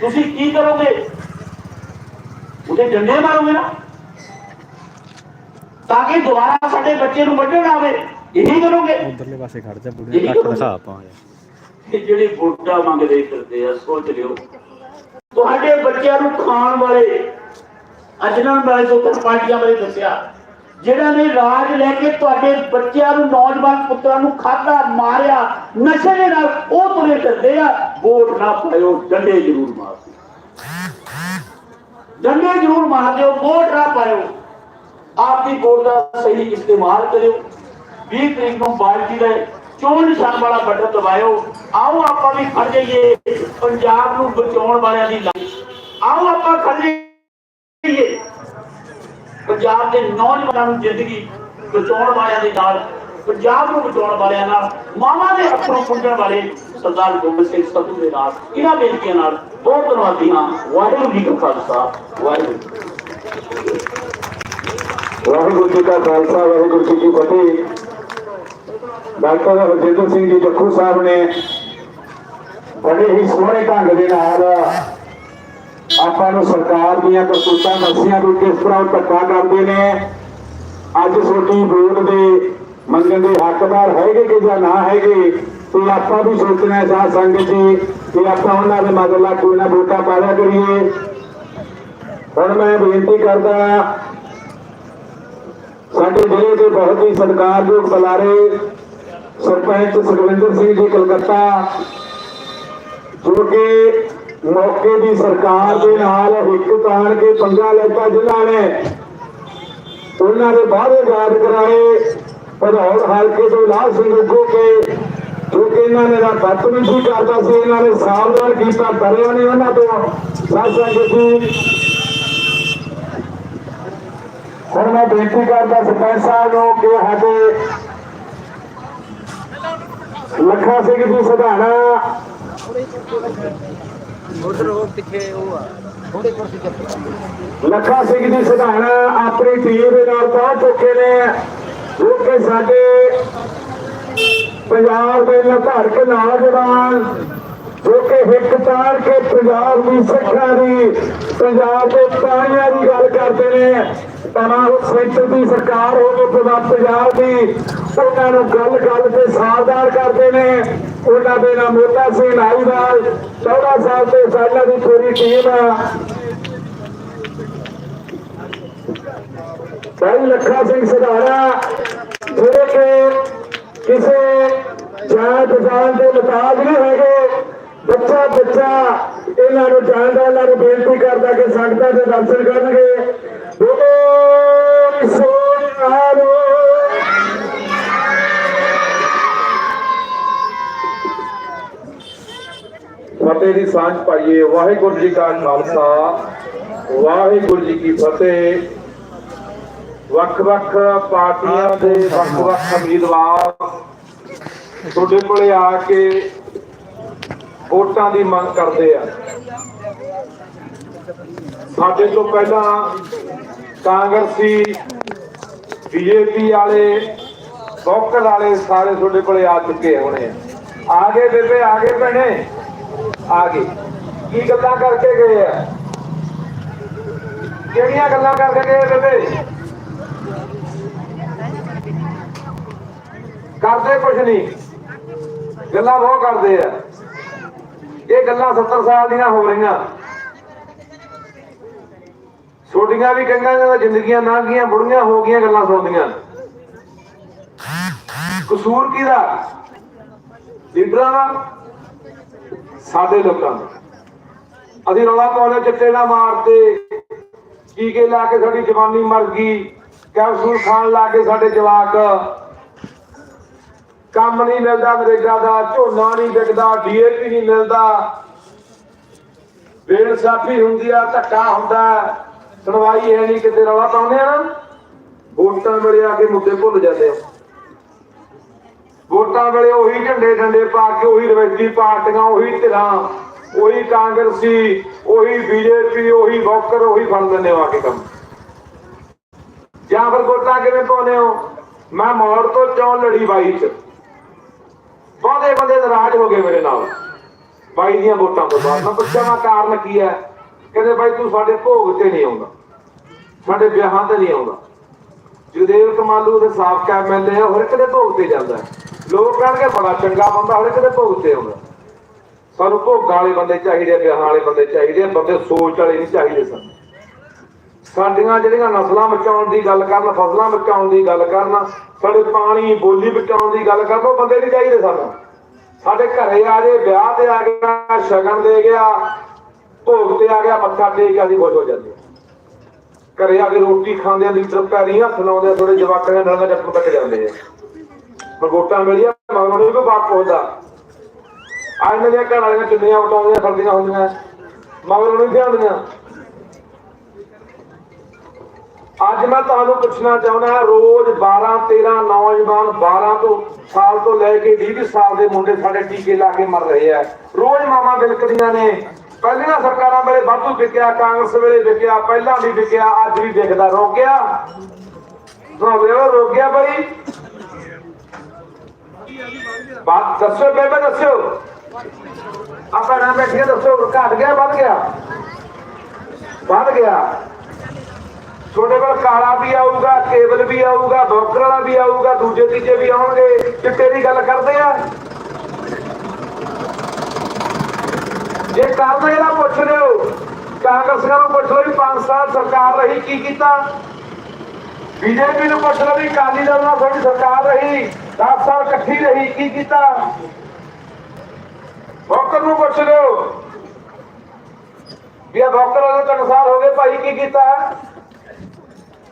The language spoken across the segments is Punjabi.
ਤੁਸੀਂ ਕੀ ਕਰੋਗੇ? ਉਹਦੇ ਡੰਡੇ ਮਾਰੋਗੇ ਨਾ? ਤਾਂ ਕਿ ਦੁਬਾਰਾ ਸਾਡੇ ਬੱਚੇ ਨੂੰ ਵੱਢਣ ਆਵੇ। ਇਹੀ ਕਰੋਗੇ? ਉਧਰਲੇ ਪਾਸੇ ਖੜ ਜਾ ਬੁੜੀ ਕੱਟ ਦਿਖਾ ਆਪਾਂ ਇਹ। ਜਿਹੜੇ ਵੋਟਾਂ ਮੰਗਦੇ ਫਿਰਦੇ ਆ ਸੋਚ ਲਿਓ। ਤੁਹਾਡੇ ਬੱਚਿਆਂ ਨੂੰ ਖਾਣ ਵਾਲੇ ਅਜਨਨ ਵਾਲੇ ਤਾਂ ਪਾਰਟੀਆਂ ਬਾਰੇ ਦੱਸਿਆ। ਜਿਹੜਾ ਨੇ ਰਾਜ ਲੈ ਕੇ ਤੁਹਾਡੇ ਬੱਚਿਆਂ ਨੂੰ, ਨੌਜਵਾਨ ਪੁੱਤਰਾਂ ਨੂੰ ਖਾਧਾ, ਮਾਰਿਆ, ਨਸ਼ੇ ਦੇ ਨਾਲ ਉਹ ਤੁਰੇ ਫਿਰਦੇ ਆ, ਵੋਟ ਨਾ ਪਾਇਓ, ਡੰਡੇ ਜ਼ਰੂਰ ਮਾਰ ਡੰਡੇ ਜ਼ਰੂਰ ਮਾਰ ਦਿਓ ਵੋਟ ਨਾ ਪਾਇਓ। ਆਪਦੀ ਵੋਟ ਦਾ ਸਹੀ ਇਸਤੇਮਾਲ ਕਰਿਓ। 20 ਤਰੀਕ ਨੂੰ ਪਾਰਟੀ ਦਾ ਚੋਣ ਨਿਸ਼ਾਨ ਵਾਲਾ ਬਟਨ ਦਬਾਇਓ। ਆਓ ਆਪਾਂ ਵੀ ਖੜ ਜਾਈਏ, ਪੰਜਾਬ ਨੂੰ ਬਚਾਉਣ ਵਾਲਿਆਂ ਦੀ ਲੜਾਈ ਆਓ ਆਪਾਂ ਖੜ ਜਾਈਏ। ਪੰਜਾਬ ਦੇ ਨੌਜਵਾਨਾਂ ਨੂੰ ਜ਼ਿੰਦਗੀ ਬਚਾਉਣ ਵਾਲਿਆਂ ਦੇ ਨਾਲ, ਪੰਜਾਬ ਨੂੰ ਬਚਾਉਣ ਵਾਲਿਆਂ ਨਾਲ, ਮਾਵਾਂ ਦੇ ਅੱਖੋਂ ਪੁੰਝਣ ਵਾਲੇ ਸਰਦਾਰ ਗੋਬਿੰਦ ਸਿੰਘ ਸੱਧੂ ਦੇ ਨਾਲ, ਇਹਨਾਂ ਬੇਨਤੀਆਂ ਨਾਲ ਬਹੁਤ ਧੰਨਵਾਦੀ ਹਾਂ, ਵਾਹਿਗੁਰੂ ਜੀ ਕਾ ਖਾਲਸਾ, ਵਾਹਿਗੁਰੂ ਵਾਹਿਗੁਰੂ ਜੀ ਕਾ ਖਾਲਸਾ, ਵਾਹਿਗੁਰੂ ਜੀ ਕੀ ਫਤਿਹ। ਡਾਕਟਰ ਹਰਜਿੰਦਰ ਸਿੰਘ ਜੀ ਜੱਖੂ ਸਾਹਿਬ ਨੇ ਬੜੇ ਹੀ ਸੋਹਣੇ ਢੰਗ ਦੇ ਨਾਲ ਦੀਆਂ ਕਰਤੂਤਾਂ ਦੱਸੀਆਂ ਵੀ ਕਿਸ ਤਰ੍ਹਾਂ ਧੱਕਾ ਕਰਦੇ ਨੇ। ਅੱਜ ਛੋਟੀ ਵੋਟ ਦੇ ਮੰਗਣ ਦੇ ਹੱਕਦਾਰ ਹੈਗੇ ਕਿ ਜਾਂ ਨਾ ਹੈਗੇ, ਤੇ ਆਪਾਂ ਵੀ ਸੋਚਣਾ ਸਾਧ ਸੰਗਤ ਜੀ ਕਿ ਆਪਾਂ ਉਹਨਾਂ ਦੇ ਮਗਰ ਲਾ ਕੋਈ ਨਾ ਵੋਟਾਂ ਪਾ ਕਰੀਏ। ਹੁਣ ਮੈਂ ਬੇਨਤੀ ਕਰਦਾ ਸਾਡੇ ਜ਼ਿਲ੍ਹੇ ਦੇ ਬਹੁਤ ਹੀ ਸਤਿਕਾਰਯੋਗ ਬੁਲਾਰੇ ਸਰਪੰਚ ਸੁਖਵਿੰਦਰ ਸਿੰਘ ਜੀ ਕਲਕੱਤਾ, ਜੋ ਕਿ ਮੌਕੇ ਦੀ ਸਰਕਾਰ ਦੇ ਨਾਲ ਹਿੱਕ ਤਾਣ ਕੇ ਪੰਗਾ ਲੈਤਾ ਜਿਨ੍ਹਾਂ ਨੇ ਉਹਨਾਂ ਦੇ ਵਾਅਦੇ ਯਾਦ ਕਰਾਏ, ਭਦੌੜ ਹਲਕੇ ਤੋਂ ਲਾਲ ਸਿੰਘ ਉੱਗੋ ਕੇ, ਜੋ ਇਹਨਾਂ ਨੇ ਨਾ ਬਦਤਮੀਜ਼ੀ ਕਰਦਾ ਸੀ, ਇਹਨਾਂ ਨੇ ਸਾਵਧਾਨ ਕੀਤਾ ਕਰਿਆ ਨਹੀਂ ਉਹਨਾਂ ਤੋਂ। ਸਾਧ ਜੀ। ਹੁਣ ਮੈਂ ਬੇਨਤੀ ਕਰਦਾ ਸਰਪੰਚ ਸਾਹਿਬ ਨੂੰ ਕਿ ਸਾਡੇ ਲੱਖਾ ਸਿੰਘ ਜੀ ਸਧਾਣਾ ਉਧਰ ਉਹ ਪਿੱਛੇ ਉਹ ਆ। ਥੋੜੀ ਕੁਰਸੀ ਚੱਕ ਲੱਖਾ ਸਿੰਘ ਜੀ ਸਧਾਣਾ ਆਪਣੀ ਟੀਮ ਦੇ ਨਾਲ ਪਹੁੰਚ ਚੁੱਕੇ ਨੇ। ਜੋ ਕਿ ਸਾਡੇ ਪੰਜਾਬ ਦੇ ਲਧੜਕ ਨੌਜਵਾਨ, ਜੋ ਕਿ ਹਿੱਕ ਤਾਰ ਕੇ ਪੰਜਾਬ ਦੀ ਸਿੱਖਾਂ ਦੀ, ਪੰਜਾਬ ਦੇ ਪਾਣੀਆਂ ਦੀ ਗੱਲ ਕਰਦੇ ਨੇ। ਤਾਂ ਉਹ ਸੈਂਟਰ ਦੀ ਸਰਕਾਰ ਹੋਵੇ ਪੰਜਾਬ ਪੰਜਾਬ ਦੀ, ਉਹਨਾਂ ਨੂੰ ਗੱਲ ਗੱਲ ਤੇ ਸਾਵਧਾਨ ਕਰਦੇ ਨੇ। ਉਹਨਾਂ ਦੇ ਨਾਲ ਮੋਤਾ ਸਿੰਘ ਨਾਈਵਾਲ 14 ਸਾਲ ਤੇ ਸਾਲਾਂ ਦੀ ਪੂਰੀ ਟੀਮ ਆ। ਭਾਈ ਲੱਖਾ ਸਿੰਘ ਸਧਾਰਾ ਜਿਹੜੇ ਕਿ ਕਿਸੇ ਜਾਤ ਜਾਣ ਦੇ ਮੁਤਾਬਕ ਨਹੀਂ ਹੈਗੇ। ਬੱਚਾ ਬੱਚਾ ਇਹਨਾਂ ਨੂੰ ਜਾਣਦਾ ਇਹਨਾਂ ਨੂੰ ਬੇਨਤੀ ਕਰਦਾ ਕਿ ਸੰਗਤਾਂ ਦੇ ਦਰਸ਼ਨ ਕਰਨਗੇ। ਬੋਲੋ ਸੋਨਿਹਾਰੋ ਫਤਿਹ ਦੀ ਸਾਂਝ ਪਾਈਏ। ਵਾਹਿਗੁਰੂ ਜੀ ਕਾ ਖਾਲਸਾ, ਵਾਹਿਗੁਰੂ ਜੀ ਕੀ ਫਤਿਹ। ਵੱਖ-ਵੱਖ ਪਾਰਟੀਆਂ ਦੇ ਵੱਖ-ਵੱਖ ਉਮੀਦਵਾਰ ਤੁਹਾਡੇ ਕੋਲੇ ਆ ਕੇ ਵੋਟਾਂ ਦੀ ਮੰਗ ਕਰਦੇ ਆ। ਸਾਡੇ ਤੋਂ ਪਹਿਲਾਂ ਕਾਂਗਰਸੀ ਬੀਜੇਪੀ ਵਾਲੇ ਲੋਕਲ ਵਾਲੇ ਸਾਰੇ ਤੁਹਾਡੇ ਕੋਲੇ ਆ ਚੁੱਕੇ ਹੋਣੇ ਆ। ਆ ਗਏ ਬੇਬੇ, ਆ ਗਏ ਭੈਣੇ। ਆ ਗਏ ਕੀ ਗੱਲਾਂ ਕਰਕੇ ਗਏ ਆ? ਕਿਹੜੀਆਂ ਗੱਲਾਂ ਕਰਕੇ ਗਏ ਬੇਬੇ? ਕਰਦੇ ਕੁਛ ਨਹੀਂ। ਗੱਲਾਂ ਬਹੁਤ ਕਰਦੇ ਆ। ਇਹ ਗੱਲਾਂ 70 ਸਾਲ ਦੀਆਂ ਹੋ ਰਹੀਆਂ। ਛੋਟੀਆਂ ਵੀ ਕਈਆਂ ਦੀਆਂ ਜ਼ਿੰਦਗੀਆਂ ਨਾ ਗਈਆਂ ਬੁੜੀਆਂ ਹੋ ਗਈਆਂ ਗੱਲਾਂ ਸੁਣਦੀਆਂ। ਕਸੂਰ ਕਿਹਦਾ? ਲੀਡਰਾਂ ਦਾ? ਸਾਡੇ ਲੋਕਾਂ ਨੂੰ। ਅਸੀਂ ਰੌਲਾ ਪਾਉਣੇ ਚਿੱਟੇ ਨਾ ਮਾਰਦੇ। ਟੀਕੇ ਲਾ ਕੇ ਸਾਡੀ ਜਵਾਨੀ ਮਰ ਗਈ। ਕੈਪਸੂਲ ਖਾਣ ਲਾ ਕੇ ਸਾਡੇ ਜਵਾਕ। ਕੰਮ ਨਹੀਂ ਮਿਲਦਾ ਅੰਗਰੇਜ਼ਾਂ ਦਾ, ਝੋਨਾ ਨਹੀਂ ਵਿਕਦਾ, ਡੀਏਪੀ ਨਹੀਂ ਮਿਲਦਾ। ਬੇਇਨਸਾਫੀ ਹੁੰਦੀ ਆ, ਧੱਕਾ ਹੁੰਦਾ। ਸੁਣਵਾਈ ਹੈ ਨਹੀਂ, ਕਿਤੇ ਰੌਲਾ ਪਾਉਂਦੇ ਆ ਨਾ। ਵੋਟਾਂ ਵੇਲੇ ਆ ਕੇ ਮੁੱਦੇ ਭੁੱਲ ਜਾਂਦੇ ਆ। ਵੋਟਾਂ ਵੇਲੇ ਉਹੀ ਝੰਡੇ ਝੰਡੇ ਪਾ ਕੇ ਉਹੀ ਰਵੈਤੀ ਪਾਰਟੀਆਂ, ਉਹੀ ਧਿਰਾਂ, ਉਹੀ ਕਾਂਗਰਸੀ, ਉਹੀ ਬੀਜੇਪੀ, ਉਹੀ ਬੌਕਰ ਉਹੀ ਫੜ ਲੈਂਦੇ ਹੋ ਆ ਕੇ ਕੰਮ। ਜਾਂ ਫਿਰ ਵੋਟਾਂ ਕਿਵੇਂ ਪਾਉਂਦੇ ਹੋ? ਮੈਂ ਮੌੜ ਤੋਂ ਚੋਣ ਲੜੀ ਬਾਈ ਚ। ਬਹੁਤੇ ਬੰਦੇ ਨਾਰਾਜ਼ ਹੋ ਗਏ ਮੇਰੇ ਨਾਲ। ਬਾਈ ਦੀਆਂ ਵੋਟਾਂ ਤੋਂ ਬਾਅਦ। ਮੈਂ ਪੁੱਛਿਆ, ਮੈਂ ਕਾਰਨ ਕੀ ਹੈ? ਕਹਿੰਦੇ, ਬਾਈ, ਤੂੰ ਸਾਡੇ ਭੋਗ ਤੇ ਨਹੀਂ ਆਉਂਦਾ। ਸਾਡੇ ਵਿਆਹਾਂ ਤੇ ਨਹੀਂ ਆਉਂਦਾ। ਜੁਦੇਵ ਕਮਾਲੂ ਦੇ ਸਾਬਕਾ ਐਮਐਲਏ ਹਰ ਇੱਕ ਦੇ ਭੋਗ ਤੇ ਜਾਂਦਾ ਲੋਕ ਕਹਿਣਗੇ ਬੜਾ ਚੰਗਾ ਬੰਦਾ ਹਰ ਇੱਕ ਭੋਗ ਤੇ ਆਉਂਦਾ। ਸਾਨੂੰ ਭੋਗਾਂ ਵਾਲੇ ਬੰਦੇ ਚਾਹੀਦੇ ਆ, ਵਿਆਹਾਂ ਵਾਲੇ ਬੰਦੇ ਚਾਹੀਦੇ ਬੰਦੇ ਸੋਚ ਵਾਲੇ ਨਹੀਂ ਚਾਹੀਦੇ ਸਾਨੂੰ। ਸਾਡੀਆਂ ਜਿਹੜੀਆਂ ਨਸਲਾਂ ਬਚਾਉਣ ਦੀ ਗੱਲ ਕਰਨ ਫਸਲਾਂ ਬਚਾਉਣ ਦੀ ਗੱਲ ਕਰਨ ਸਾਡੇ ਪਾਣੀ ਬੋਲੀ ਬਚਾਉਣ ਦੀ ਗੱਲ ਕਰਨ ਉਹ ਬੰਦੇ ਨਹੀਂ ਚਾਹੀਦੇ ਸਾਨੂੰ। ਸਾਡੇ ਘਰੇ ਆ ਜੇ ਵਿਆਹ ਤੇ ਆ ਗਿਆ ਸ਼ਗਨ ਦੇ ਗਿਆ ਭੋਗ ਤੇ ਆ ਗਿਆ ਮੱਥਾ ਟੇਕ ਕੇ ਅਸੀਂ ਖੁਸ਼ ਹੋ ਜਾਂਦੇ ਘਰੇ ਆ ਕੇ ਰੋਟੀ ਖਾਂਦੇ ਆ ਲੀਟਰ ਪੈਰੀ ਹੱਥ ਲਾਉਂਦੇ ਥੋੜੇ ਜਵਾਕਾਂ ਦੇ ਨਾਲ ਚੱਕ ਤੱਕ ਜਾਂਦੇ ਆ। ਪਰ ਵੋਟਾਂ ਮਿਲੀਆਂ, ਮਗਰ ਨੂੰ ਵੀ ਬਾਪ ਹੋਦਾ ਆ ਇਹਨਾਂ ਘਰ ਵਾਲੀਆਂ ਚੁੰਨੀਆਂ ਵਟਾਉਂਦੀਆਂ ਫਿਰਦੀਆਂ ਹੁੰਦੀਆਂ, ਮਗਰ ਨੂੰ ਧਿਆਉਂਦੀਆਂ ਅੱਜ ਮੈਂ ਤੁਹਾਨੂੰ ਪੁੱਛਣਾ ਚਾਹੁੰਦਾ ਰੋਜ਼ 12 13 ਨੌਜਵਾਨ 12 ਤੋਂ ਸਾਲ ਤੋਂ ਲੈ ਕੇ 20 ਸਾਲ ਦੇ ਮੁੰਡੇ ਸਾਡੇ ਟੀਕੇ ਲਾ ਕੇ ਮਰ ਰਹੇ ਆ। ਰੋਜ਼ ਮਾਮਾ ਬਿਲਕਦੀਆਂ ਨੇ। ਪਹਿਲੀਆਂ ਸਰਕਾਰਾਂ ਵੇਲੇ ਵਾਧੂ ਵਿਕਿਆ, ਕਾਂਗਰਸ ਵੇਲੇ ਵਿਕਿਆ, ਪਹਿਲਾਂ ਵੀ ਵਿਕਿਆ, ਅੱਜ ਵੀ ਵਿਕਦਾ। ਰੋਕਿਆ? ਰੋਕ ਗਿਆ ਰੋਕ ਬਈ। ਬਾਤ ਦੱਸੋ ਬੇਬੇ, ਦੱਸੋ। ਆਪਾਂ ਨਾ ਬੈਠੀਏ ਦੱਸੋ, ਘਟ ਗਿਆ, ਵੱਧ ਗਿਆ? ਵੱਧ ਗਿਆ। ਤੁਹਾਡੇ ਕੋਲ ਕਾਲਾ ਵੀ ਆਊਗਾ, ਕੇਬਲ ਵੀ ਆਊਗਾ, ਬੋਕਰ ਵਾਲਾ ਵੀ ਆਊਗਾ, ਦੂਜੇ, ਤੀਜੇ ਵੀ ਆਉਣਗੇ। ਚਿੱਟੇ ਦੀ ਗੱਲ ਕਰਦੇ ਆ? ਜੇ ਕਰਦੇ ਇਹਦਾ ਪੁੱਛ ਲਿਓ। ਕਾਂਗਰਸੀਆਂ ਨੂੰ ਪੁੱਛ ਲਓ ਵੀ 5 ਸਾਲ ਸਰਕਾਰ ਰਹੀ, ਕੀ ਕੀਤਾ? ਬੀਜੇਪੀ ਨੂੰ ਪੁੱਛ ਲਓ ਵੀ ਅਕਾਲੀ ਦਲ ਨਾਲ ਸਾਡੀ ਸਰਕਾਰ ਰਹੀ। 10 ਸਾਲ ਇਕੱਠੀ ਰਹੀ, ਕੀ ਕੀਤਾ? ਬੋਕਰ ਨੂੰ ਪੁੱਛ ਲਿਓ। ਵੀ ਇਹ ਬੋਕਰ ਵਾਲੇ ਤਿੰਨ ਸਾਲ ਹੋ ਗਏ, ਭਾਈ ਕੀ ਕੀਤਾ?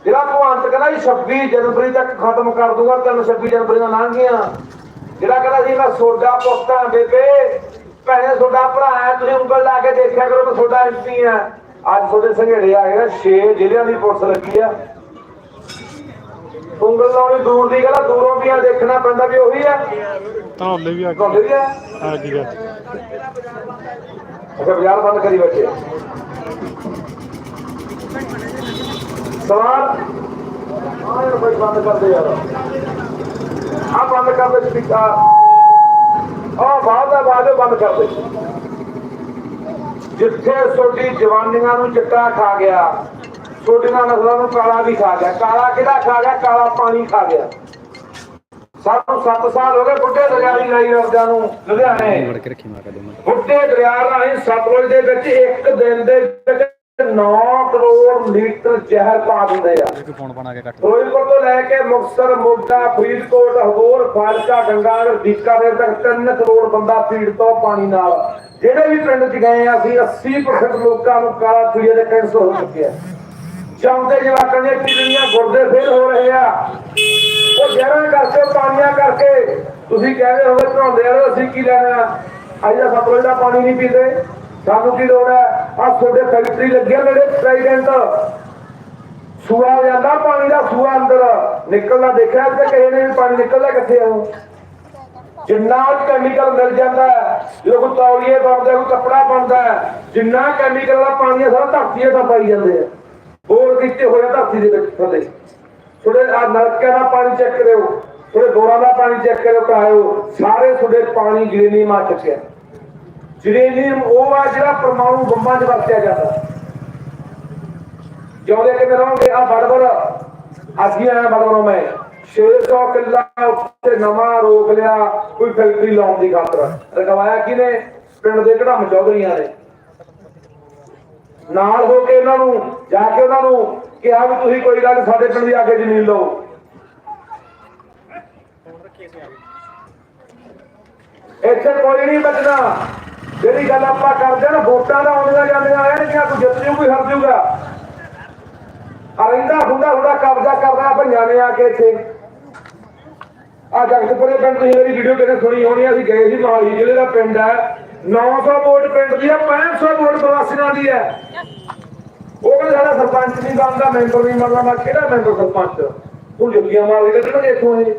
ਜਿਹੜਾ ਭਗਵੰਤ ਕਹਿੰਦਾ ਜੀ 26 ਜਨਵਰੀ ਤੱਕ ਖਤਮ ਕਰ ਦੂੰਗਾ, ਤੈਨੂੰ 26 ਜਨਵਰੀ ਦਾ ਲੰਘ ਗਿਆ ਜਿਹੜਾ ਕਹਿੰਦਾ ਸੀ, ਮੈਂ ਸੋਡਾ ਪੁੱਤਾਂ ਬੇਬੇ, ਭੈਣੇ ਤੁਹਾਡਾ ਭਰਾ ਹੈ, ਤੁਸੀਂ ਉਂਗਲ ਲਾ ਕੇ ਦੇਖਿਆ ਕਰੋ, ਮੈਂ ਤੁਹਾਡਾ ਐਮਪੀ ਆ ਅੱਜ ਤੁਹਾਡੇ ਸੰਘੇੜੇ ਆ ਗਏ ਨਾ 6 ਜ਼ਿਲ੍ਹਿਆਂ ਦੀ ਪੁਲਿਸ ਲੱਗੀ ਆ। ਉਂਗਲ ਲਾਉਣੀ ਦੂਰ ਦੀ ਗੱਲ ਆ, ਦੂਰੋਂ ਵੀ ਆ ਦੇਖਣਾ ਪੈਂਦਾ ਵੀ ਉਹੀ ਆ। ਧਨੌਲੇ ਵੀ ਆ ਤੁਹਾਡੇ ਵੀ ਆ। ਆ ਜੀ ਗੱਲ ਅੱਛਾ ਬਾਜ਼ਾਰ ਬੰਦ ਕਰੀ ਬੱਚੇ। ਸਵਾਲ? ਬਈ ਬੰਦ ਕਰ ਦੇ ਯਾਰ। ਆ ਬੰਦ ਕਰ ਦੇ ਸਪੀਕਰ ਆ ਬਾਅਦ ਦਾ ਬਾਅਦ ਬੰਦ ਕਰ ਦੇ ਜਿੱਥੇ ਤੁਹਾਡੀ ਜਵਾਨੀਆਂ ਨੂੰ ਚਿੱਟਾ ਖਾ ਗਿਆ ਤੁਹਾਡੀਆਂ ਨਸਲਾਂ ਨੂੰ ਕਾਲਾ ਵੀ ਖਾ ਗਿਆ। ਕਾਲਾ ਕਿਹੜਾ ਖਾ ਗਿਆ? ਕਾਲਾ ਪਾਣੀ ਖਾ ਗਿਆ। ਸਾਨੂੰ 7 ਸਾਲ ਹੋ ਗਏ ਬੁੱਢੇ ਦਰਿਆਈ ਲਾਈ ਰਸਦਿਆਂ ਨੂੰ ਲੁਧਿਆਣੇ। ਕੇ ਰੱਖੀ ਮਾਰ ਦੋ ਬੁੱਢੇ ਦਰਿਆ ਰਾਹੀਂ ਸਤਲੁਜ ਦੇ ਵਿੱਚ ਇੱਕ ਦਿਨ ਦੇ ਵਿੱਚ 9 ਕਰੋੜ ਲੀਟਰ ਜ਼ਹਿਰ ਪਾ ਦਿੰਦੇ ਆ। ਇੱਕ ਫੋਨ ਬਣਾ ਕੇ ਕੱਟ ਫਿਰੋਜ਼ਪੁਰ ਤੋਂ ਲੈ ਕੇ ਮੁਕਤਸਰ ਮੋਗਾ ਫਰੀਦਕੋਟ ਹਬੋਰ ਫਾਜ਼ਿਲਕਾ ਗੰਗਾਨਗਰ ਬੀਕਾਨੇਰ ਤੱਕ 3 ਕਰੋੜ ਬੰਦਾ ਪੀੜ ਤੋਂ ਪਾਣੀ ਨਾਲ। ਜਿਹੜੇ ਵੀ ਪਿੰਡ 'ਚ ਗਏ ਆ ਅਸੀਂ 80% ਲੋਕਾਂ ਨੂੰ ਕਾਲਾ ਪੀਲੀਏ ਦੇ ਕੈਂਸਰ ਹੋ ਚੁੱਕਿਆ ਚਾਹੁੰਦੇ ਜਵਾਕਾਂ ਦੀਆਂ ਕਿਡਨੀਆਂ ਗੁਰਦੇ ਫੇਲ ਹੋ ਰਹੇ ਆ। ਉਹ ਜ਼ਹਿਰਾਂ ਕਰਕੇ, ਪਾਣੀਆਂ ਕਰਕੇ, ਤੁਸੀਂ ਕਹਿੰਦੇ ਹੋਵੇ ਧਰੋਂਦੇ ਆ ਅਸੀਂ ਕੀ ਲੈਣਾ? ਅੱਜ ਦਾ ਸਤਲੁਜ ਦਾ ਪਾਣੀ ਨਹੀਂ ਪੀਂਦੇ। ਸਾਨੂੰ ਕੀ ਲੋੜ ਹੈ? ਆ ਤੁਹਾਡੇ ਫੈਕਟਰੀ ਲੱਗਿਆ ਮੇਰੇ ਪ੍ਰੈਜ਼ੀਡੈਂਟ ਸੂਆ ਜਾਂਦਾ ਪਾਣੀ ਦਾ ਸੂਆ ਅੰਦਰ। ਨਿਕਲਦਾ ਦੇਖਿਆ ਤੇ ਕਿਸੇ ਨੇ ਵੀ ਪਾਣੀ ਨਿਕਲਦਾ ਕਿੱਥੇ ਆ ਜਿੰਨਾ ਕੈਮੀਕਲ ਮਿਲ ਜਾਂਦਾ ਹੈ, ਜਦੋਂ ਕੋਈ ਤੌਲੀਏ ਬਣਦਾ, ਕੋਈ ਕੱਪੜਾ ਬਣਦਾ ਜਿੰਨਾ ਕੈਮੀਕਲ ਦਾ ਪਾਣੀ ਹੈ, ਸਾਰਾ ਧਰਤੀ ਹੇਠਾਂ ਪਾਈ ਜਾਂਦੇ ਆ। ਬੋਰ ਕੀਤੇ ਹੋਇਆ ਧਰਤੀ ਦੇ ਵਿੱਚ ਥੱਲੇ। ਥੋੜੇ ਆ ਨਲਕਿਆਂ ਦਾ ਪਾਣੀ ਚੈੱਕ ਕਰਿਓ ਥੋੜੇ ਬੋਰਾਂ ਦਾ ਪਾਣੀ ਚੈੱਕ ਕਰਿਓ ਕਾਇਓ ਸਾਰੇ ਤੁਹਾਡੇ ਪਾਣੀ ਜੀਰਨੀਅਮ ਆ ਚੁੱਕਿਆ। ਜੀਰਨੀਅਮ ਉਹ ਆ ਜਿਹੜਾ ਪਰਮਾਣੂ ਬੰਬਾਂ 'ਚ ਵਰਤਿਆ ਜਾਂਦਾ। ਜਿਉਂਦੇ ਕਿਵੇਂ ਰਹੋਗੇ? ਆ ਬੜਬੜ। ਅਸੀਂ ਆਇਆ ਬੜਬੜੋਂ ਮੈਂ? 600 ਕਿੱਲਾ ਉੱਤੇ ਨਵਾਂ ਰੋਕ ਲਿਆ, ਕੋਈ ਫੈਕਟਰੀ ਲਾਉਣ ਦੀ ਖਾਤਰ। ਰਗਵਾਇਆ ਕਿਨੇ ਪਿੰਡ ਦੇ ਘੜਮ ਚੌਧਰੀਆਂ ਨੇ। ਨਾਲ ਹੋ ਕੇ ਉਹਨਾਂ ਨੂੰ, ਜਾ ਕੇ ਉਹਨਾਂ ਨੂੰ ਕਿਹਾ ਵੀ ਤੁਸੀਂ ਕੋਈ ਗੱਲ ਸਾਡੇ ਪਿੰਡ ਦੀ ਆ ਕੇ ਜ਼ਮੀਨ ਲਓ। ਇੱਥੇ ਕੋਈ ਨਹੀਂ ਬਚਣਾ। ਜਿਹੜੀ ਗੱਲ ਆਪਾਂ ਕਰਦੇ ਨਾ, ਵੋਟਾਂ ਦਾ ਆਉਂਦੀਆਂ ਜਾਂਦੀਆਂ ਆਣਗੀਆਂ ਕੋਈ ਜਿੱਤ ਜੂ ਕੋਈ ਹਰ ਜੂਗਾ। ਆ ਰਹਿੰਦਾ ਹੁੰਦਾ ਹੁੰਦਾ, ਕਬਜ਼ਾ ਕਰਦਾ ਭਈਆਂ ਨੇ ਆ ਕੇ ਇੱਥੇ। ਆ ਜਗਤਪੁਰੇ ਪਿੰਡ, ਤੁਸੀਂ ਮੇਰੀ ਵੀਡੀਓ ਕਿਤੇ ਸੁਣੀ ਹੋਣੀ ਅਸੀਂ ਗਏ ਸੀ ਮਹਾਲੀ ਜ਼ਿਲ੍ਹੇ ਦਾ ਪਿੰਡ ਹੈ। 900 ਵੋਟ ਪਿੰਡ ਦੀ ਹੈ 500 ਵੋਟ ਪ੍ਰਵਾਸੀਆਂ ਦੀ ਹੈ ਉਹ ਕਹਿੰਦੇ ਸਾਡਾ ਸਰਪੰਚ ਨਹੀਂ ਬਣਦਾ, ਮੈਂਬਰ ਨਹੀਂ ਬਣਦਾ। ਮੈਂ ਕਿਹੜਾ ਮੈਂਬਰ ਸਰਪੰਚ? ਤੂੰ ਜੁੱਤੀਆਂ ਮਾਰ ਕੇ ਕੱਢਣਗੇ ਇੱਥੋਂ ਇਹ?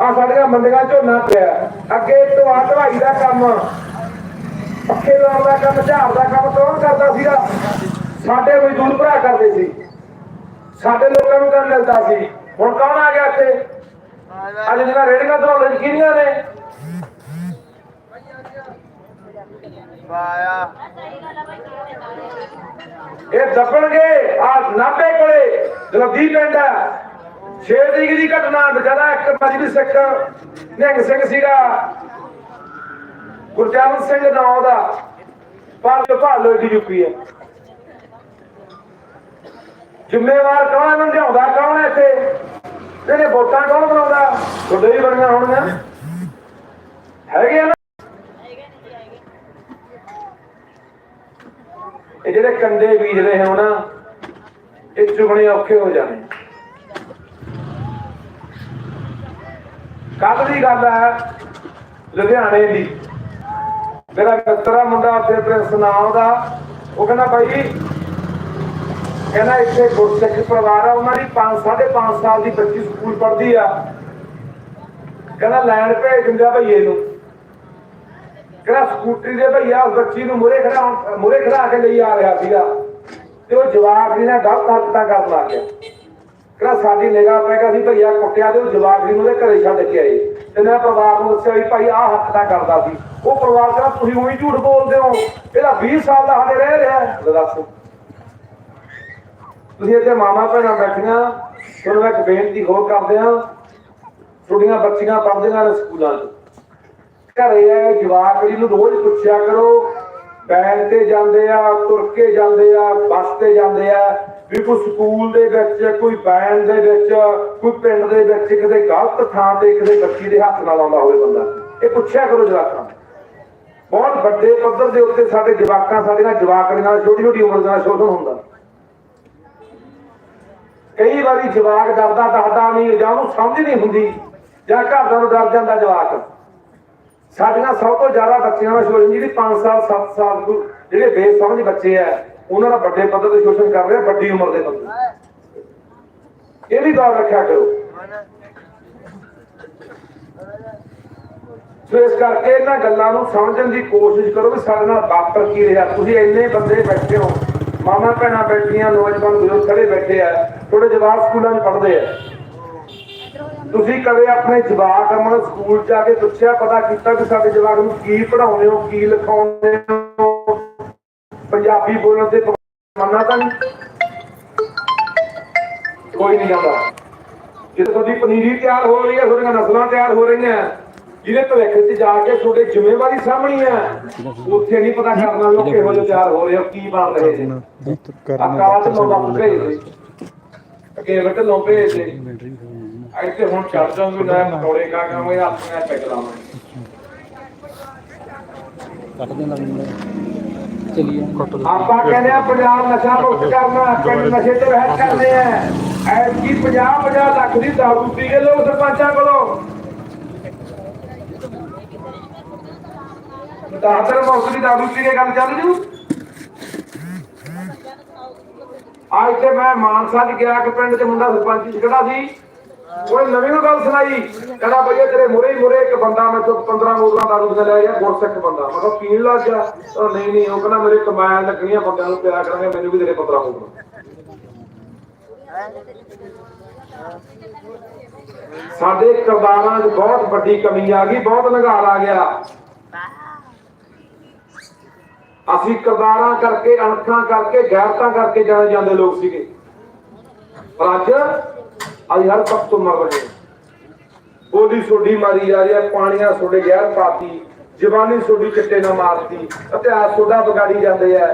ਆ ਸਾਡੀਆਂ ਮੰਡੀਆਂ ਝੋਨਾ ਪਿਆ। ਅੱਗੇ ਢਵਾ ਢਵਾਈ ਦਾ ਕੰਮ। ਪੱਕੇ ਲਾਉਣ ਦਾ ਕੰਮ, ਝਾੜ ਦਾ ਕੰਮ ਕੌਣ ਕਰਦਾ ਸੀਗਾ? ਸਾਡੇ ਮਜ਼ਦੂਰ ਭਰਾ ਕਰਦੇ ਸੀ। ਸਾਡੇ ਲੋਕਾਂ ਨੂੰ ਕੰਮ ਮਿਲਦਾ ਸੀ। ਹੁਣ ਕੌਣ ਆ ਗਿਆ ਇੱਥੇ? ਅੱਜ ਜਿਹੜਾ ਰੇੜੀਆਂ ਧਰੋਲੇ ਕਿਹੜੀਆਂ ਨੇ। ਵਾਇਆ ਇਹ ਦੱਬਣਗੇ ਆ ਨਾਭੇ ਕੋਲੇ ਜਲਦੀ ਪਿੰਡ ਹੈ 6 ਤਰੀਕ ਦੀ ਘਟਨਾ ਵਿਚਾਰਾ ਇੱਕ ਮਜਬੀ ਸਿੱਖ ਨਿਹੰਗ ਸਿੰਘ ਸੀਗਾ। ਗੁਰਚਰਨ ਸਿੰਘ ਨਾਮ ਦਾ ਪਰ ਭਾਲੋ ਦੀ ਯੂਪੀ ਹੈ ਜ਼ਿੰਮੇਵਾਰ ਕੌਣ ਹੈ ਕੌਣ ਹੈ ਇੱਥੇ? ਇਹਨੇ ਵੋਟਾਂ ਕੌਣ ਬਣਾਉਂਦਾ? ਤੁਹਾਡੇ ਹੀ ਬਣੀਆਂ ਹੋਣਗੀਆਂ। ਹੈਗੇ ਨਾ? ਇਹ ਜਿਹੜੇ ਕੰਡੇ ਬੀਜ ਰਹੇ ਹੋ ਨਾ ਇਹ ਚੁਗਣੇ ਔਖੇ ਹੋ ਜਾਣੇ। ਕੱਲ ਦੀ ਗੱਲ ਹੈ, ਲੁਧਿਆਣੇ ਦੀ। ਮੇਰਾ ਕਤਰਾ ਮੁੰਡਾ ਉੱਥੇ ਪ੍ਰਿੰਸ ਨਾਮ ਦਾ, ਉਹ ਕਹਿੰਦਾ ਭਾਈ ਕਹਿੰਦਾ ਇੱਥੇ ਗੁਰਸਿੱਖ ਪਰਿਵਾਰ ਆ, ਉਹਨਾਂ ਦੀ 5 5.5 ਸਾਲ ਦੀ ਬੱਚੀ ਸਕੂਲ ਪੜ੍ਹਦੀ ਆ। ਕਹਿੰਦਾ ਲੈਣ ਭੇਜ ਦਿੰਦਾ ਭਈਏ ਨੂੰ। ਕਹਿੰਦਾ ਸਕੂਟਰੀ ਦੇ ਭਈਆ ਉਸ ਬੱਚੀ ਨੂੰ ਮੁਰੇ ਖੜਾ ਮੁਰੇ ਖੜਾ ਕੇ ਲਈ ਆ ਰਿਹਾ ਸੀਗਾ। ਤੇ ਉਹ ਜਵਾਬ ਨੇ ਗਲਤ ਹਰਕਤਾਂ ਕਰਨ ਲੱਗ ਗਿਆ। ਕਹਿੰਦਾ ਸਾਡੀ ਨਿਗਾਹ ਪੈ ਗਿਆ ਸੀ ਭਈਆ ਕੁੱਟਿਆ ਤੇ ਉਹ ਜਵਾਬ ਨੂੰ ਉਹਦੇ ਘਰੇ ਛੱਡ ਕੇ ਆਏ। ਤੇ ਮੈਂ ਪਰਿਵਾਰ ਨੂੰ ਦੱਸਿਆ ਵੀ ਭਾਈ ਆਹ ਹਰਕਤਾਂ ਕਰਦਾ ਸੀ। ਉਹ ਪਰਿਵਾਰ ਕਹਿੰਦਾ ਤੁਸੀਂ ਉਹੀ ਝੂਠ ਬੋਲਦੇ ਹੋ। ਇਹਦਾ 20 ਸਾਲ ਦਾ ਸਾਡੇ ਰਹਿ ਰਿਹਾ ਹੈ। ਦੱਸ। ਤੁਸੀਂ ਇੱਥੇ ਮਾਮਾ ਭੈਣਾਂ ਬੈਠੀਆਂ, ਤੁਹਾਨੂੰ ਮੈਂ ਇੱਕ ਬੇਨਤੀ ਹੋਰ ਕਰਦੇ ਹਾਂ। ਤੁਹਾਡੀਆਂ ਬੱਚੀਆਂ ਪੜ੍ਹਦੀਆਂ ਨੇ ਸਕੂਲਾਂ 'ਚ। ਘਰੇ ਆ ਜਵਾਕ ਜੀ ਨੂੰ ਰੋਜ਼ ਪੁੱਛਿਆ ਕਰੋ ਬੈਨ ਤੇ ਜਾਂਦੇ ਆ, ਤੁਰ ਕੇ ਜਾਂਦੇ ਆ, ਬੱਸ ਤੇ ਜਾਂਦੇ ਆ, ਵੀ ਕੋਈ ਸਕੂਲ ਦੇ ਵਿੱਚ, ਕੋਈ ਬੈਨ ਦੇ ਵਿੱਚ, ਕੋਈ ਪਿੰਡ ਦੇ ਵਿੱਚ ਕਿਤੇ ਗਲਤ ਥਾਂ ਤੇ ਕਿਸੇ ਬੱਚੀ ਦੇ ਹੱਥ ਨਾਲ ਆਉਂਦਾ ਹੋਵੇ ਬੰਦਾ। ਇਹ ਪੁੱਛਿਆ ਕਰੋ ਜਵਾਕਾਂ ਬਹੁਤ ਵੱਡੇ ਪੱਧਰ ਦੇ ਉੱਤੇ ਸਾਡੇ ਜਵਾਕਾਂ, ਸਾਡੀਆਂ ਜਵਾਕੜੀਆਂ ਨਾਲ ਛੋਟੀ ਛੋਟੀ ਉਮਰ ਦਾ ਸ਼ੋਸ਼ਣ ਹੁੰਦਾ। ਵਾਰੀ ਜਵਾਕ ਡਰਦਾ ਦੱਸਦਾ ਨਹੀਂ ਜਾਂ ਉਹਨੂੰ ਸਮਝ ਨਹੀਂ ਹੁੰਦੀ, ਜਾਂ ਘਰਦਿਆਂ ਨੂੰ ਡਰ ਜਾਂਦਾ ਜਵਾਕ। ਸਾਡੀਆਂ ਸਭ ਤੋਂ ਜ਼ਿਆਦਾ ਬੱਚਿਆਂ ਦਾ ਸ਼ੋਸ਼ਣ ਜਿਹੜੀ 5 ਸਾਲ 7 ਸਾਲ ਤੋਂ ਜਿਹੜੇ ਬੇਸਮਝ ਬੱਚੇ ਆ, ਉਹਨਾਂ ਦਾ ਵੱਡੇ ਪੱਧਰ ਤੇ ਸ਼ੋਸ਼ਣ ਕਰ ਰਹੇ, ਵੱਡੀ ਉਮਰ ਦੇ ਬੰਦੇ ਇਹ ਵੀ ਗੌਰ ਰੱਖਿਆ ਕਰੋ। ਸੋ ਇਸ ਕਰਕੇ ਇਹਨਾਂ ਗੱਲਾਂ ਨੂੰ ਸਮਝਣ ਦੀ ਕੋਸ਼ਿਸ਼ ਕਰੋ ਵੀ ਸਾਡੇ ਨਾਲ ਵਾਪਰ ਕੀ ਰਿਹਾ। ਤੁਸੀਂ ਇੰਨੇ ਬੰਦੇ ਬੈਠੇ ਹੋ ਮਾਮਾ ਭੈਣਾਂ ਬੈਠੀਆਂ, ਨੌਜਵਾਨ ਬਜ਼ੁਰਗ ਖੜੇ ਬੈਠੇ ਆ। ਥੋੜੇ ਜਵਾਬ ਸਕੂਲਾਂ 'ਚ ਪੜ੍ਹਦੇ ਆ। ਤੁਸੀਂ ਕਦੇ ਆਪਣੇ ਜਵਾਕ ਅਮਨ ਸਕੂਲ ਜਾ ਕੇ ਪੁੱਛਿਆ ਪਤਾ ਕੀਤਾ ਕਿ ਸਾਡੇ ਜਵਾਕ ਨੂੰ ਕੀ ਪੜਾਉਂਦੇ ਹੋ ਕੀ ਲਿਖਾਉਂਦੇ ਹੋ? ਪੰਜਾਬੀ ਬੋਲਣ ਤੇ ਮੰਨਣਾ ਤਾਂ ਕੋਈ ਨਹੀਂ ਜਾਂਦਾ ਜਿੱਥੇ ਤੁਹਾਡੀ ਪਨੀਰੀ ਤਿਆਰ ਹੋ ਰਹੀ ਹੈ ਤੁਹਾਡੀਆਂ ਨਸਲਾਂ ਤਿਆਰ ਹੋ ਰਹੀਆਂ ਜਿਹਦੇ ਭਵਿੱਖ 'ਚ ਜਾ ਕੇ ਤੁਹਾਡੇ ਜ਼ਿੰਮੇਵਾਰੀ ਸਾਹਮਣੀ ਹੈ ਉੱਥੇ ਨਹੀਂ ਪਤਾ ਕਰਨਾ ਲੋਕ ਕਿਹੋ ਜਿਹੇ ਤਿਆਰ ਹੋ ਰਹੇ ਹੋ ਕੀ ਬਣ ਰਹੇ ਨੇ। ਅਕਾਲ ਤੋਂ ਬਾਪੂ ਭੇਜ ਦੇ ਅੱਗੇ ਵਟ ਲੋ ਭੇਜ ਦੇ। ਇੱਥੇ ਹੁਣ ਚੜ ਜਾਵਾਂਗੇ ਨਾ ਪਕੌੜੇ ਕਾ ਕਰਾਂਗੇ ਆਪਣੇ ਪੈਕ ਲਾਵਾਂਗੇ। ਕੱਟ ਦੇਣਾ ਚਲੀਏ। ਆਪਾਂ ਕਹਿੰਦੇ ਆ ਪੰਜਾਬ ਨਸ਼ਾ ਮੁਕਤ ਕਰਨਾ ਪਿੰਡ ਨਸ਼ੇ ਤੋਂ ਰਹਿਤ ਕਰਨੇ ਆ। ਐਤਕੀ 50 50 ਲੱਖ ਦੀ ਦਾਰੂ ਪੀ ਕੇ ਲੋਕ ਸਰਪੰਚਾਂ ਕੋਲੋਂ। ਦਾਦਰ ਮੁਕਤ ਦੀ ਦਾਰੂ ਪੀ ਕੇ ਗੱਲ ਚੱਲ ਜੂ। ਅੱਜ ਤੇ ਮੈਂ ਮਾਨਸਾ ਚ ਗਿਆ ਕਿ ਪਿੰਡ ਚ ਮੁੰਡਾ ਸਰਪੰਚ ਚ ਖੜਾ ਸੀ? ਉਹ ਨਵੀਂ ਨੂੰ ਗੱਲ ਸੁਣਾਈ? ਕਹਿੰਦਾ ਭਈਆ, ਤੇਰੇ ਮੁਰੇ ਹੀ ਮੁਰੇ ਇੱਕ ਬੰਦਾ, ਮੈਂ ਤੋਂ 15 ਬੋਤਲਾਂ ਦਾਰੂ ਦੀਆਂ ਲੈ ਗਿਆ ਗੁਰਸਿੱਖ ਬੰਦਾ। ਮੈਂ ਕਿਹਾ, ਪੀਣ ਲੱਗ ਗਿਆ। ਉਹ ਨਹੀਂ ਨਹੀਂ, ਉਹ ਕਹਿੰਦਾ, ਮੇਰੇ ਕਮਾਇਆਂ ਲੱਗਣੀਆਂ ਬੰਦਿਆਂ ਨੂੰ ਪਿਆ ਕਰਾਂਗੇ ਮੈਨੂੰ ਵੀ ਤੇਰੇ 15 ਬੋਤਲਾਂ ਸਾਡੇ ਕਿਰਦਾਰਾਂ 'ਚ ਬਹੁਤ ਵੱਡੀ ਕਮੀ ਆ ਗਈ, ਬਹੁਤ ਨਿਗਾਰ ਆ ਗਿਆ। ਅਸੀਂ ਕਿਰਦਾਰਾਂ ਕਰਕੇ, ਅਣਖਾਂ ਕਰਕੇ, ਗੈਰਤਾਂ ਕਰਕੇ ਜਾਣੇ ਜਾਂਦੇ ਲੋਕ ਸੀਗੇ। ਪਰ ਅੱਜ ਅੱਜ ਹਰ ਪੱਖ ਤੋਂ ਮਰ ਰਹੇ ਬੋਲੀ ਸੋਡੀ ਮਾਰੀ ਜਾ ਰਹੀ ਹੈ, ਪਾਣੀਆਂ ਸੋਡੇ ਗਹਿਰ ਪਾਤੀ, ਜਵਾਨੀ ਸੋਡੀ ਚਿੱਟੇ ਨਾ ਮਾਰਤੀ, ਇਤਿਹਾਸ ਸੋਡਾ ਵਿਗਾੜੀ ਜਾਂਦੇ ਆ।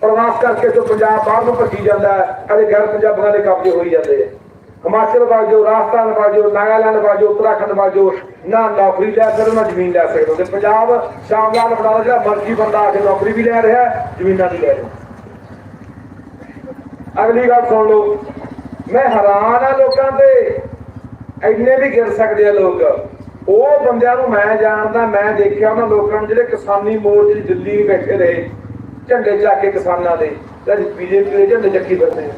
ਪ੍ਰਵਾਸ ਕਰਕੇ ਤੋਂ ਪੰਜਾਬ ਬਾਹਰ ਨੂੰ ਭੱਜੀ ਜਾਂਦਾ ਹੈ, ਕਦੇ ਗੈਰ ਪੰਜਾਬੀਆਂ ਦੇ ਕਬਜ਼ੇ ਹੋਈ ਜਾਂਦੇ ਆ। ਹਿਮਾਚਲ ਬਾਜੋ ਰਾਜਸਥਾਨ ਬਾਜੋ ਨਾਗਾਲੈਂਡ ਬਾਜੋ ਉੱਤਰਾਖੰਡ ਬਾਜੋ ਨਾ ਨੌਕਰੀ ਲੈ ਸਕਦੇ ਨਾ ਜ਼ਮੀਨ ਲੈ ਸਕਦੇ ਤੇ ਪੰਜਾਬ ਸ਼ਾਮਲਾਲ ਬਣਾ ਜਿਹੜਾ ਮਰਜ਼ੀ ਬੰਦਾ ਆ ਕੇ ਨੌਕਰੀ ਵੀ ਲੈ ਰਿਹਾ, ਜ਼ਮੀਨਾਂ ਵੀ ਲੈ ਰਿਹਾ। ਅਗਲੀ ਗੱਲ ਸੁਣ ਲਓ, ਮੈਂ ਹੈਰਾਨ ਆ ਲੋਕਾਂ ਤੇ। ਇੰਨੇ ਵੀ ਗਿਰ ਸਕਦੇ ਆ ਲੋਕ। ਉਹ ਬੰਦਿਆਂ ਨੂੰ ਮੈਂ ਜਾਣਦਾ, ਮੈਂ ਦੇਖਿਆ ਉਹਨਾਂ ਲੋਕਾਂ ਨੂੰ, ਜਿਹੜੇ ਕਿਸਾਨੀ ਮੋਰਚੇ ਦਿੱਲੀ ਬੈਠੇ ਰਹੇ, ਝੰਡੇ ਚੱਕ ਕੇ ਕਿਸਾਨਾਂ ਦੇ ਤੇ ਬੀਜੇਪੀ ਦੇ ਝੰਡੇ ਚੱਕੀ ਫਿਰਦੇ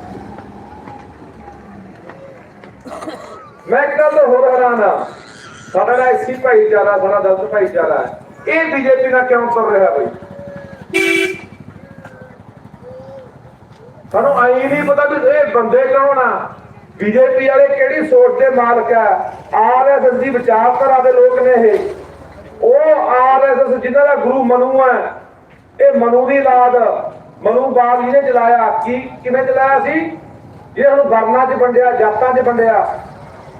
ਮੈਂ ਇੱਕ ਗੱਲ ਹੋਰ ਹੈਰਾਨ ਆ। ਸਾਡਾ ਨਾ ਐਸੀ ਭਾਈਚਾਰਾ, ਸਾਡਾ ਦਲਤ ਭਾਈਚਾਰਾ ਹੈ। ਇਹ ਬੀਜੇਪੀ ਨਾਲ ਕਿਉਂ ਕਰ ਰਿਹਾ ਬਈ? ਸਾਨੂੰ ਆਈ ਨਹੀਂ ਪਤਾ ਵੀ ਇਹ ਬੰਦੇ ਕੌਣ ਆ। ਬੀਜੇਪੀ ਵਾਲੇ ਕਿਹੜੀ ਸੋਚ ਦੇ ਮਾਲਕ ਆ? ਆਰਐਸਐਸ ਦੀ ਵਿਚਾਰਧਾਰਾ ਦੇ ਲੋਕ ਨੇ ਇਹ। ਉਹ ਆਰਐਸਐਸ ਜਿਹਨਾਂ ਦਾ ਗੁਰੂ ਮਨੂ ਹੈ ਇਹ ਮਨੂ ਦੀ ਔਲਾਦ ਮਨੂ ਬਾਗ ਨੇ ਚਲਾਇਆ ਕੀ ਕਿਵੇਂ ਚਲਾਇਆ ਸੀ? ਜਿਹਨੇ ਨੂੰ ਵਰਨਾਂ 'ਚ ਵੰਡਿਆ, ਜਾਤਾਂ 'ਚ ਵੰਡਿਆ।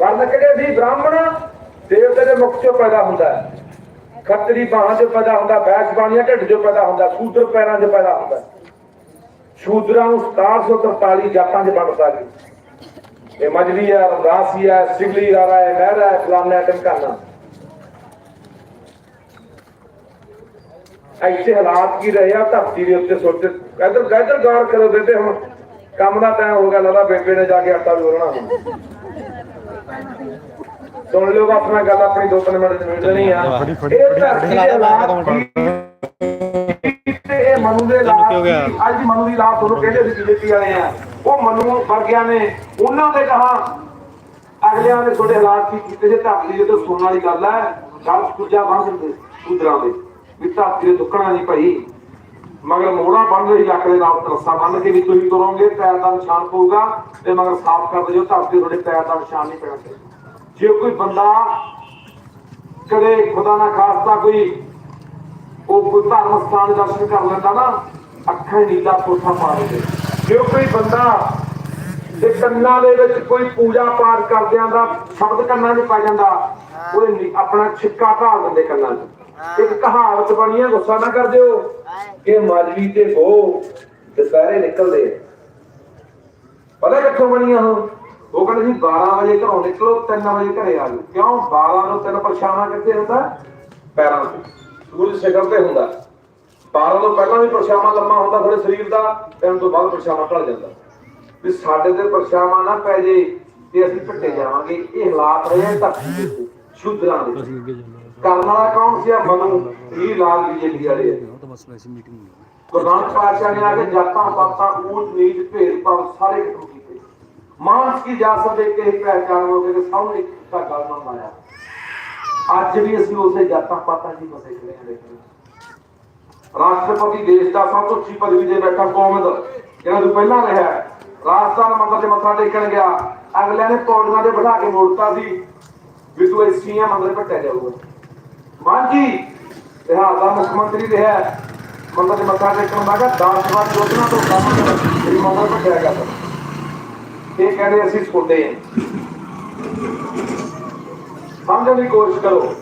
ਵਰਨ ਕਿਹੜੇ ਸੀ? ਬ੍ਰਾਹਮਣ। ਦੇਵਤੇ ਦੇ ਮੁਖ 'ਚੋਂ ਪੈਦਾ ਹੁੰਦਾ ਹੈ। ਖੱਤਰੀ ਬਾਹਾਂ 'ਚੋਂ ਪੈਦਾ ਹੁੰਦਾ, ਬੈਸ ਬਾਣੀਆਂ, ਢਿੱਡ 'ਚੋਂ ਪੈਦਾ ਹੁੰਦਾ ਸ਼ੂਦਰ ਪੈਰਾਂ 'ਚ ਪੈਦਾ ਹੁੰਦਾ ਸ਼ੂਦਰਾਂ ਨੂੰ 1743 ਜਾਤਾਂ 'ਚ ਵੰਡਦਾ ਸੀ ਇਹ ਮਜਲੀ ਹੈ ਰਮਦਾਸੀ ਹੈ, ਸਿਗਲੀ ਰਾਰਾ ਹੈ, ਮਹਿਰਾ ਹੈ, ਫਲਾਨਾ ਹੈ, ਟਮਕਾਨਾ। ਇੱਥੇ ਹਾਲਾਤ ਕੀ ਰਹੇ ਆ? ਧਰਤੀ ਦੇ ਉੱਤੇ ਸੋਚੇ ਇਧਰ ਇਧਰ ਗੌਰ ਕਰੋ ਬੇਬੇ ਹੁਣ। ਕੰਮ ਦਾ ਟਾਈਮ ਹੋ ਗਿਆ ਲੱਗਦਾ ਬੇਬੇ ਨੇ ਜਾ ਕੇ ਆਟਾ ਵੀ ਹੋਣਾ ਹੁਣ। ਸੁਣ ਲਿਓ ਬਸ ਮੈਂ ਗੱਲ ਆਪਣੀ ਦੋ ਤਿੰਨ ਮਿੰਟ ਚ ਮਿਲ ਜਣੀ ਆ ਇਹ ਧਰਤੀ ਦੇ ਹਾਲਾਤ ਕੀ ਤੇ ਇਹ ਮਨੂ ਦੇ ਹਾਲਾਤ? ਅੱਜ ਮਨੂ ਦੀ ਲਾਭ ਤੁਹਾਨੂੰ ਕਹਿੰਦੇ ਸੀ ਬੀਜੇਪੀ ਵਾਲੇ ਆ? ਉਹ ਮਨੂ ਵਰਗਿਆਂ ਨੇ ਉਹਨਾਂ ਦੇ ਕਹਾ ਅਗਲਿਆਂ ਨੇ ਤੁਹਾਡੇ ਹਾਲਾਤ ਕੀ ਕੀਤੇ ਜੇ? ਧਰਤੀ ਦੇ ਤੋਂ ਸੁਣਨ ਵਾਲੀ ਗੱਲ ਹੈ ਗੱਲ ਕੁਝਾ ਬੰਦ ਸੂਦਰਾਂ ਦੇ। ਵੀ ਧਰਤੀ ਦੇ ਦੁੱਕਣਾ ਨਹੀਂ ਭਾਈ ਮਗਰ ਮੋੜਾ ਬੰਨ ਰਹੀ ਲੱਕ ਦੇ ਨਾਲ ਰੱਸਾ ਬੰਨ ਕੇ ਵੀ ਤੁਸੀਂ ਤੁਰੋਗੇ, ਪੈਰ ਦਾ ਨਿਸ਼ਾਨ ਪਊਗਾ ਤੇ ਮਗਰ ਸਾਫ਼ ਕਰ ਦਿਓ ਧਰਤੀ ਤੁਹਾਡੇ ਪੈਰ ਦਾ ਨਿਸ਼ਾਨ ਨਹੀਂ ਪੈਣਾ ਜੇ ਕੋਈ ਬੰਦਾ ਕਦੇ ਖੁਦਾ ਨਾ ਖਾਸਤਾ ਕੋਈ, ਉਹ ਕੋਈ ਧਰਮ ਸਥਾਨ ਦਰਸ਼ਨ ਕਰ ਲੈਂਦਾ ਨਾ, ਅੱਖਾਂ ਨੀਲਾ ਕੋਠਾ ਪਾ ਦਿੰਦੇ। ਜੇ ਕੋਈ ਬੰਦਾ ਦੇ ਕੰਨਾਂ ਦੇ ਵਿੱਚ ਕੋਈ ਪੂਜਾ ਪਾਠ ਕਰਦਿਆਂ ਦਾ ਸ਼ਬਦ ਕੰਨਾਂ 'ਚ ਪੈ ਜਾਂਦਾ ਉਹ ਆਪਣਾ ਛਿੱਕਾ ਢਾਲ ਦਿੰਦੇ ਕੰਨਾਂ 'ਚ। ਇੱਕ ਕਹਾਵਤ ਬਣੀ ਹੈ ਗੁੱਸਾ ਨਾ ਕਰ ਦਿਓ। ਕਿ ਮਾਜਵੀ ਤੇ ਗੋ ਦੁਪਹਿਰੇ ਨਿਕਲਦੇ ਆ। ਪਤਾ ਕਿੱਥੋਂ ਬਣੀਆਂ ਉਹ? ਉਹ ਕਹਿੰਦੇ ਸੀ 12 ਵਜੇ ਘਰੋਂ ਨਿਕਲੋ 3 ਵਜੇ ਘਰੇ ਆ ਜਾਓ। ਕਿਉਂ? 12 ਨੂੰ ਤਿੰਨ ਪਰਛਾਵਾਂ ਕਿੱਥੇ ਹੁੰਦਾ? ਪੈਰਾਂ ਤੇ। ਸੂਰਜ ਸਿਖਰ ਤੇ ਹੁੰਦਾ। 12 ਤੋਂ ਪਹਿਲਾਂ ਵੀ ਪਰਛਾਵਾਂ ਲੰਮਾ ਹੁੰਦਾ ਤੁਹਾਡੇ ਸਰੀਰ ਦਾ ਤਿੰਨ ਤੋਂ ਬਾਅਦ ਪਰਛਾਵਾਂ ਢਲ ਜਾਂਦਾ। ਵੀ ਸਾਡੇ ਤੇ ਪਰਛਾਵਾਂ ਨਾ ਪੈ ਜੇ ਤੇ ਅਸੀਂ ਭੱਟੇ ਜਾਵਾਂਗੇ। ਇਹ ਹਾਲਾਤ ਰਹੇ ਆ ਧਰਤੀ ਦੇ ਉੱਤੇ, ਦੇ ਕਰਨ ਵਾਲਾ ਕੌਣ ਸੀ? ਆ ਮਨੂ ਇਹ ਲਾਲ ਬੀਜੇਪੀ ਵਾਲੇ। ਉਹ ਤਾਂ ਬਸ ਮੀਟਿੰਗ ਹੋਈ ਗੁਰੂ ਪਾਤਸ਼ਾਹ ਨੇ ਆ ਕੇ ਜਾਤਾਂ ਪਾਤਾਂ, ਊਚ, ਨੀਚ ਭੇਦ ਭਾਵ ਸਾਰੇ ਖਤਮ ਕੀਤੇ। ਮਾਨਸ ਕੀ ਜਾਸਰ ਦੇ ਕੇ ਪਹਿਚਾਨ ਹੋ ਕੇ ਸਭ ਨੇ ਗੱਲ ਨਾਲ ਲਾਇਆ ਅੱਜ ਵੀ ਅਸੀਂ ਉਸੇ ਜਾਤਾਂ ਪਾਤਾਂ ਦੀ ਬਸੇ ਖੜੇ ਹਾਂ ਦੇਖੋ। ਰਾਸ਼ਟਰਪਤੀ ਦੇਸ਼ ਦਾ ਸਭ ਤੋਂ ਉੱਚੀ ਪਦਵੀ ਤੇ ਬੈਠਾ ਕੋਮਦ ਜਿਹੜਾ ਤੋਂ ਪਹਿਲਾਂ ਰਿਹਾ। ਰਾਜਸਥਾਨ ਮੰਦਰ 'ਚ ਮੱਥਾ ਟੇਕਣ ਗਿਆ। ਅਗਲਿਆਂ ਨੇ ਪੌੜੀਆਂ ਤੇ ਬਿਠਾ ਕੇ ਮੋੜਤਾ ਸੀ ਵੀ ਤੂੰ ਐਸੀ ਮੰਦਰ ਭੱਟਿਆ ਜਾਊਗਾ। ਮਾਂਜੀ ਬਿਹਾਰ ਦਾ ਮੁੱਖ ਮੰਤਰੀ ਰਿਹਾ। ਮੰਦਰ 'ਚ ਮੱਥਾ ਟੇਕਣ ਦਾ ਕਿ 10 ਯੋਜਨਾ ਤੋਂ ਕੰਮ ਮੇਰੀ ਮੰਦਰ ਭੱਟਿਆ ਗਿਆ ਸੀ ਇਹ ਕਹਿੰਦੇ ਅਸੀਂ ਛੋਟੇ ਹਾਂ। ਸਮਝਣ ਦੀ ਕੋਸ਼ਿਸ਼ ਕਰੋ।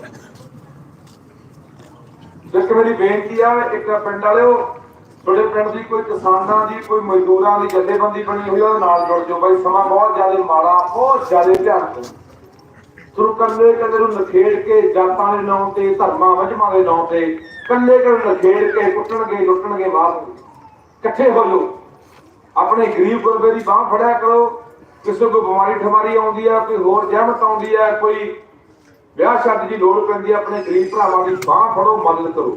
ਜਿਸ ਮੇਰੀ ਬੇਨਤੀ ਆ ਇੱਕ ਪਿੰਡ ਵਾਲਿਓ ਤੁਹਾਡੇ ਪਿੰਡ ਦੀ ਕੋਈ ਕਿਸਾਨਾਂ ਦੀ ਕੋਈ ਮਜ਼ਦੂਰਾਂ ਦੀ ਜਥੇਬੰਦੀ ਬਣੀ ਹੋਈ ਆ, ਉਹਦੇ ਨਾਲ ਜੁੜ ਜਾਓ। ਬਾਈ ਸਮਾਂ ਬਹੁਤ ਜ਼ਿਆਦਾ ਮਾੜਾ ਬਹੁਤ ਜ਼ਿਆਦਾ ਧਿਆਨ ਦਿਓ। ਤੁਹਾਨੂੰ ਕੱਲੇ ਕੱਲੇ ਨੂੰ ਨਖੇੜ ਕੇ ਜਾਤਾਂ ਦੇ ਨਾਂ ਤੇ, ਧਰਮਾਂ ਵਜਮਾਂ ਦੇ ਨਾਂ ਤੇ, ਕੱਲੇ ਕੱਲੇ ਨਖੇੜ ਕੇ ਕੁੱਟਣਗੇ, ਲੁੱਟਣਗੇ ਮਾਰਨਗੇ ਇਕੱਠੇ ਹੋ ਜਾਓ। ਆਪਣੇ ਗਰੀਬ ਗੁਰਬੇ ਦੀ ਬਾਹ ਫੜਿਆ ਕਰੋ। ਕਿਸੇ ਕੋਈ ਬਿਮਾਰੀ ਠਮਾਰੀ ਆਉਂਦੀ ਆ, ਕੋਈ ਹੋਰ ਜ਼ਹਿਮਤ ਆਉਂਦੀ ਆ, ਕੋਈ ਵਿਆਹ ਸ਼ਾਦੀ ਦੀ ਲੋੜ ਪੈਂਦੀ ਆ, ਆਪਣੇ ਗਰੀਬ ਭਰਾਵਾਂ ਦੀ ਬਾਹ ਫੜੋ, ਮਦਦ ਕਰੋ।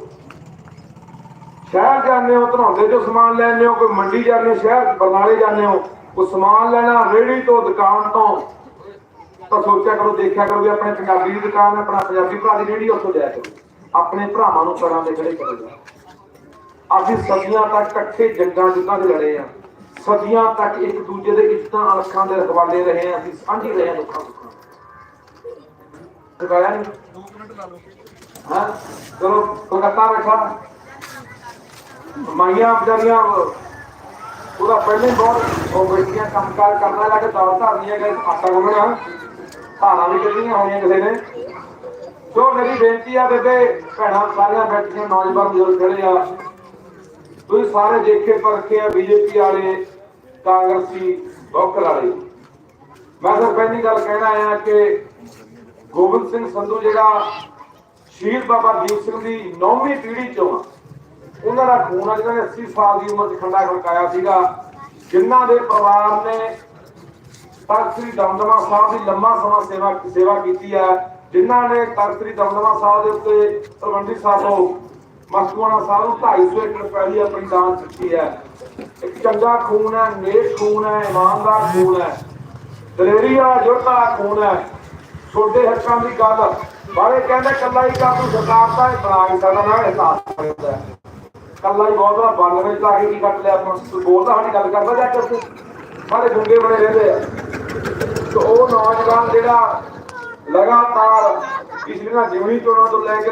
ਸ਼ਹਿਰ ਜਾਂਦੇ ਹੋ ਧਨੌਂਦੇ ਚੋਂ ਸਮਾਨ ਲੈਣੇ ਹੋ, ਕੋਈ ਮੰਡੀ ਜਾਂਦੇ ਹੋ, ਸ਼ਹਿਰ ਬਰਨਾਲੇ ਜਾਂਦੇ ਹੋ, ਉਹ ਸਮਾਨ ਲੈਣਾ ਰੇੜੀ ਤੋਂ ਦੁਕਾਨ ਤੋਂ ਤਾਂ ਸੋਚਿਆ ਕਰੋ, ਦੇਖਿਆ ਕਰੋ ਵੀ ਆਪਣੇ ਪੰਜਾਬੀ ਦੀ ਦੁਕਾਨ ਹੈ, ਆਪਣਾ ਪੰਜਾਬੀ ਭਰਾ ਦੀ ਰੇੜੀ ਉੱਥੋਂ ਲਿਆ ਕਰੋ ਆਪਣੇ ਭਰਾਵਾਂ ਨੂੰ ਕਰਾਂ ਦੇ ਖੜੇ ਕਰੋ ਅਸੀਂ ਸਦੀਆਂ ਤੱਕ ਇਕੱਠੇ ਜੰਗਾਂ ਜੁੱਧਾਂ 'ਚ ਲੜੇ ਆ ਸਦੀਆਂ ਤੱਕ ਇੱਕ ਦੂਜੇ ਦੇ ਇੱਜ਼ਤਾਂ ਅਲਖਾਂ ਦੇ ਰਖਵਾਲੇ ਰਹੇ ਆ ਅਸੀਂ ਸਾਂਝੀ ਰਹੇ ਆ ਦੁੱਖਾਂ ਸੁੱਖਾਂ ਸਿਖਾਇਆ ਨਹੀਂ? 2 ਮਿੰਟ ਲਾ ਲਓ ਹਾਂ? ਚਲੋ, ਕਲਕੱਤਾ ਬੈਠਾ ਮਾਈਆਂ ਵਿਚਾਰੀਆਂ, ਉਹਦਾ ਪਹਿਲੇ ਬਹੁਤ ਉਹ ਬੈਠੀਆਂ, ਕੰਮਕਾਰ ਕਰਨਾ ਲੱਗੇ ਦੌੜ ਧਰਨੀਆਂ ਗਏ ਆਟਾ ਗੁੰਨਣਾ। ਧਾਰਾਂ ਵੀ ਕੱਢੀਆਂ ਹੋਈਆਂ ਕਿਸੇ ਨੇ। ਸੋ ਮੇਰੀ ਬੇਨਤੀ ਆ ਬੇਬੇ, ਭੈਣਾਂ ਸਾਰੀਆਂ ਬੈਠੀਆਂ, ਨੌਜਵਾਨ ਬਜ਼ੁਰਗ ਖੜੇ ਆ, ਤੁਸੀਂ ਸਾਰੇ ਦੇਖੇ ਪਰਖੇ ਆ ਬੀਜੇਪੀ ਵਾਲੇ, ਕਾਂਗਰਸੀ ਬੋਕਰ ਵਾਲੇ। ਮੈਂ ਤਾਂ ਪਹਿਲੀ ਗੱਲ ਕਹਿਣਾ ਆਇਆ ਕਿ ਗੋਬਿੰਦ ਸਿੰਘ ਸੰਧੂ ਜਿਹੜਾ ਸ਼ਹੀਦ ਬਾਬਾ ਦੀਪ ਸਿੰਘ ਦੀ ਨੌਵੀਂ ਪੀੜ੍ਹੀ ਚੋਂ ਆ, ਉਹਨਾਂ ਦਾ ਖੂਨ ਆ ਜਿਹਨਾਂ ਨੇ 80 ਸਾਲ ਦੀ ਉਮਰ 'ਚ ਖੰਡਾ ਖੜਕਾਇਆ ਸੀਗਾ। ਜਿਨ੍ਹਾਂ ਦੇ ਪਰਿਵਾਰ ਨੇ ਤਖਤ ਸ੍ਰੀ ਦਮਦਮਾ ਸਾਹਿਬ ਦੀ ਲੰਮਾ ਸਮਾਂ ਸੇਵਾ ਸੇਵਾ ਕੀਤੀ ਹੈ। ਜਿਨ੍ਹਾਂ ਨੇ ਤਖਤ ਸ੍ਰੀ ਦਮਦਮਾ ਸਾਹਿਬ ਦੇ ਉੱਤੇ ਤਲਵੰਡੀ ਸਾਹਿਬੋਂ ਮਸਤੂਆਣਾ ਸਾਹਿਬ ਨੂੰ 250 ਏਕੜ ਪੈਲੀ ਆਪਣੀ ਦਾਨ ਦਿੱਤੀ ਹੈ। ਇੱਕ ਚੰਗਾ ਖੂਨ ਹੈ, ਨੇਕ ਖੂਨ ਹੈ, ਇਮਾਨਦਾਰ ਖੂਨ ਹੈ। ਦਲੇਰੀ ਵਾਲਾ ਜੋਧਾ ਖੂਨ ਹੈ। ਛੋਟੇ ਹੱਕਾਂ ਦੀ ਗੱਲ। ਬਾਰੇ ਕਹਿੰਦੇ ਕੱਲਾ ਹੀ ਕੰਮ ਸਰਕਾਰ ਦਾ ਬਣਾ ਨਹੀਂ ਸਕਦਾ ਨਾ ਅਹਿਸਾਸ ਹੁੰਦਾ ਕੱਲਾ ਹੀ ਬਹੁਤ ਵਾਰ ਬੰਨ ਵਿੱਚ ਲਾ ਕੇ ਕੀ ਕੱਟ ਲਿਆ ਆਪਾਂ। ਬੋਲਦਾ ਸਾਡੀ ਗੱਲ ਕਰਦਾ ਜਾ ਕੇ ਉੱਥੇ। ਸਾਰੇ ਗੁੰਗੇ ਬਣੇ ਰਹਿੰਦੇ ਆ। ਤੇ ਉਹ ਨੌਜਵਾਨ ਜਿਹੜਾ ਲਗਾਤਾਰ ਪਿਛਲੀਆਂ ਜਿਉਣੀ ਚੋਣਾਂ ਤੋਂ ਲੈ ਕੇ